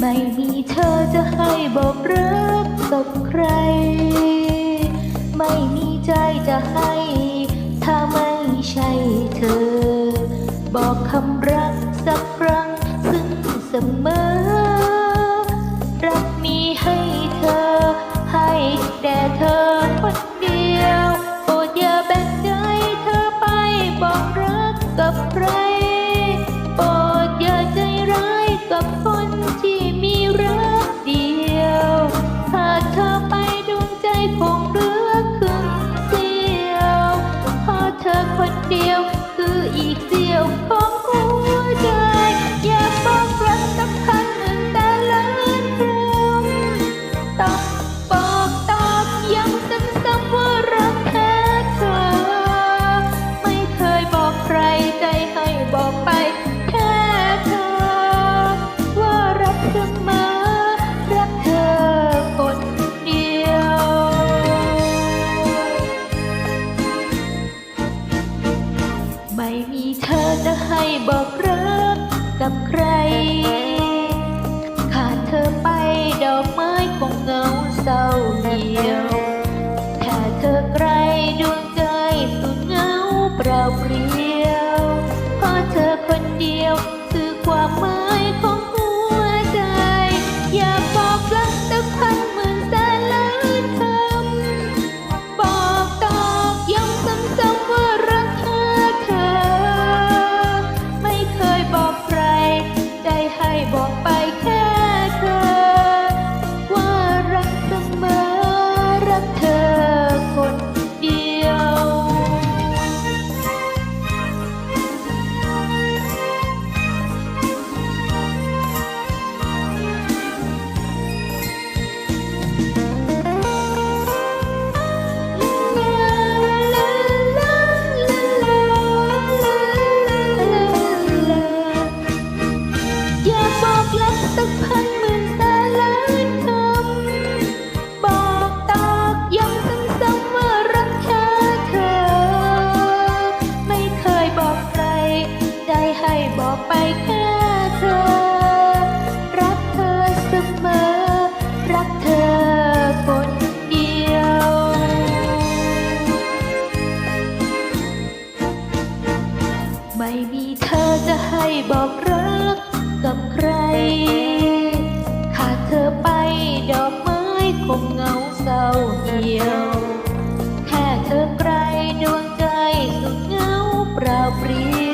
ไม่มีเธอจะให้บอกรักกับใคร สักครั้งซึ่งเสมอ say ดวงใจสุดเงาเปล่าเปลี่ยว